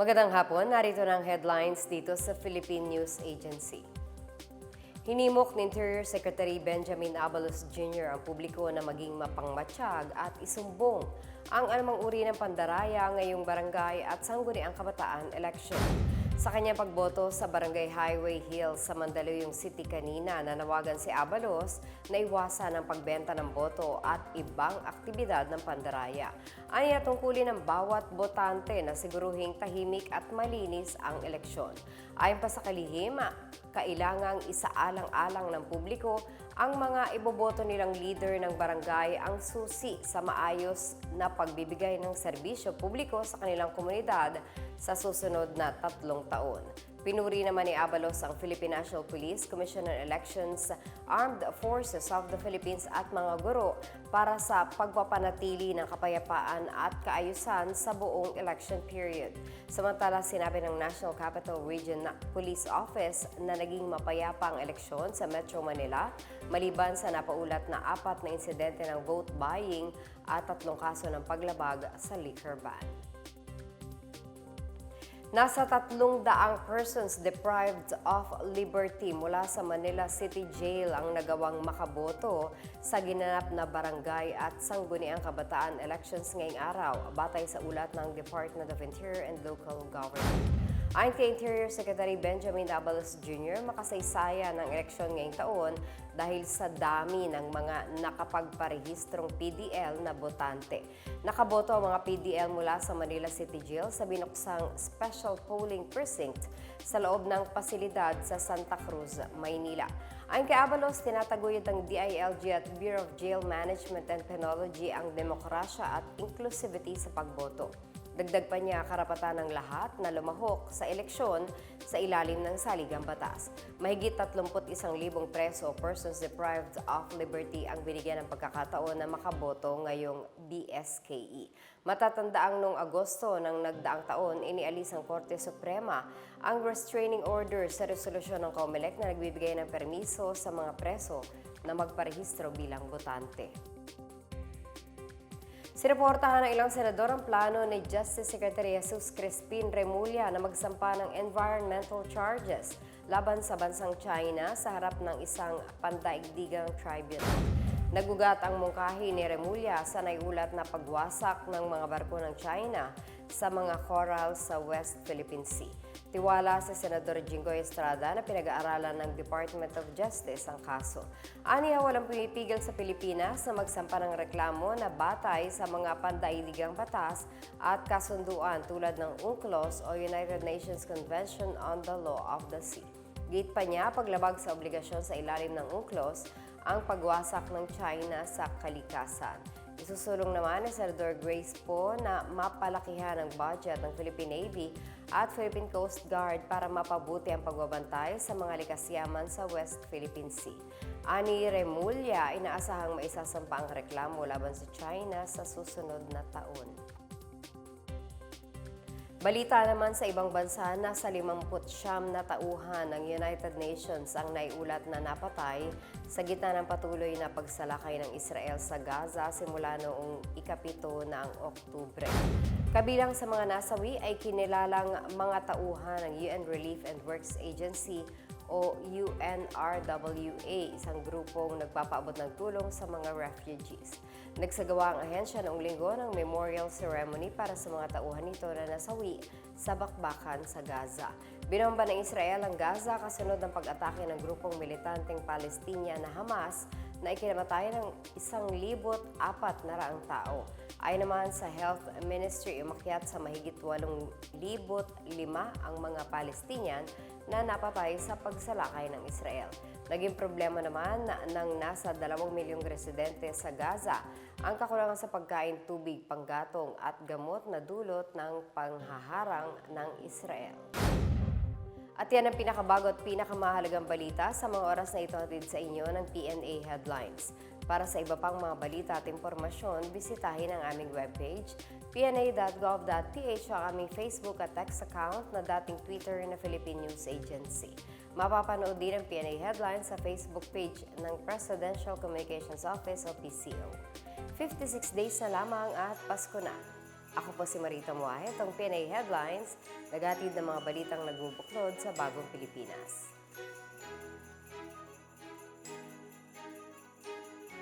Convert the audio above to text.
Magandang hapon, narito na ang headlines dito sa Philippine News Agency. Hinimok ni Interior Secretary Benjamin Abalos Jr. ang publiko na maging mapangmatsyag at isumbong ang anumang uri ng pandaraya ngayong barangay at sangguniang kabataan election. Sa kanyang pagboto sa Barangay Highway Hills sa Mandaluyong City kanina, nanawagan si Abalos na iwasan ang pagbenta ng boto at ibang aktibidad ng pandaraya. Aniya tungkulin ng bawat botante na siguruhing tahimik at malinis ang eleksyon. Ayon pa sa kalihim, kailangang isaalang-alang ng publiko ang mga iboboto nilang leader ng barangay ang susi sa maayos na pagbibigay ng serbisyo publiko sa kanilang komunidad sa susunod na tatlong taon. Pinuri naman ni Abalos ang Philippine National Police, Commission on Elections, Armed Forces of the Philippines at mga guro para sa pagpapanatili ng kapayapaan at kaayusan sa buong election period. Samantala, sinabi ng National Capital Region Police Office na naging mapayapa ang eleksyon sa Metro Manila maliban sa napaulat na apat na insidente ng vote buying at tatlong kaso ng paglabag sa liquor ban. Nasa tatlong daang persons deprived of liberty mula sa Manila City Jail ang nagawang makaboto sa ginanap na barangay at sangguniang kabataan elections ngayong araw batay sa ulat ng Department of Interior and Local Government. Ayon kay Interior Secretary Benjamin Abalos Jr., makasaysaya ng eleksyon ngayong taon dahil sa dami ng mga nakapagparehistrong PDL na botante. Nakaboto ang mga PDL mula sa Manila City Jail sa binuksang Special Polling Precinct sa loob ng pasilidad sa Santa Cruz, Maynila. Ayon kay Abalos, tinataguyod ng DILG at Bureau of Jail Management and Penology ang demokrasya at inclusivity sa pagboto. Dagdag pa niya karapatan ng lahat na lumahok sa eleksyon sa ilalim ng saligang batas. Mahigit 31,000 preso persons deprived of liberty ang binigyan ng pagkakataon na makaboto ngayong BSKE. Matatandaang noong Agosto ng nagdaang taon, inialis ng Korte Suprema ang restraining order sa resolusyon ng COMELEC na nagbibigay ng permiso sa mga preso na magparehistro bilang botante. Sireportahan ng ilang senador ang plano ni Justice Secretary Jesus Crispin Remulla na magsampa ng environmental charges laban sa bansang China sa harap ng isang pandaigdigang tribunal. Nagugat ang mungkahi ni Remulla sa naiulat na pagwasak ng mga barko ng China sa mga coral sa West Philippine Sea. Tiwala sa Senador Jinggoy Estrada na pinag-aaralan ng Department of Justice ang kaso. Aniya walang pumipigil sa Pilipinas na magsampa ng reklamo na batay sa mga pandaigdigang batas at kasunduan tulad ng UNCLOS o United Nations Convention on the Law of the Sea. Gate pa niya paglabag sa obligasyon sa ilalim ng UNCLOS ang pagwasak ng China sa kalikasan. Isusulong naman ni Senador Grace Po na mapalakihan ang budget ng Philippine Navy at Philippine Coast Guard para mapabuti ang pagbabantay sa mga likas yaman sa West Philippine Sea. Ani Remulla, inaasahang maisasampa ang reklamo laban sa China sa susunod na taon. Balita naman sa ibang bansa, nasa 59 na tauhan ng United Nations ang naiulat na napatay sa gitna ng patuloy na pagsalakay ng Israel sa Gaza simula noong ikapito ng Oktubre. Kabilang sa mga nasawi ay kinilalang mga tauhan ng UN Relief and Works Agency o UNRWA, isang grupong nagpapaabot ng tulong sa mga refugees. Nagsagawa ang ahensya noong linggo ng memorial ceremony para sa mga tauhan nito na nasawi sa bakbakan sa Gaza. Binomba ng Israel ang Gaza kasunod ng pag-atake ng grupong militanteng Palestina na Hamas na ikinamatay ng isang libot apat na raang tao. Ay naman sa Health Ministry, umakyat sa mahigit 8,000 lima ang mga Palestinian na napatay sa pagsalakay ng Israel. Naging problema naman na, ng nasa 2 milyong residente sa Gaza ang kakulangan sa pagkain, tubig, panggatong at gamot na dulot ng panghaharang ng Israel. At yan ang pinakabago at pinakamahalagang balita sa mga oras na ito hatid sa inyo ng PNA Headlines. Para sa iba pang mga balita at impormasyon, bisitahin ang aming webpage, pna.gov.ph o ang aming Facebook at text account na dating Twitter na Philippine News Agency. Mapapanood din ang PNA Headlines sa Facebook page ng Presidential Communications Office o PCO. 56 days na lamang at Pasko na. Ako po si Marita Muahe, itong PNA Headlines, nagatid ng mga balitang nagbubuklod sa bagong Pilipinas.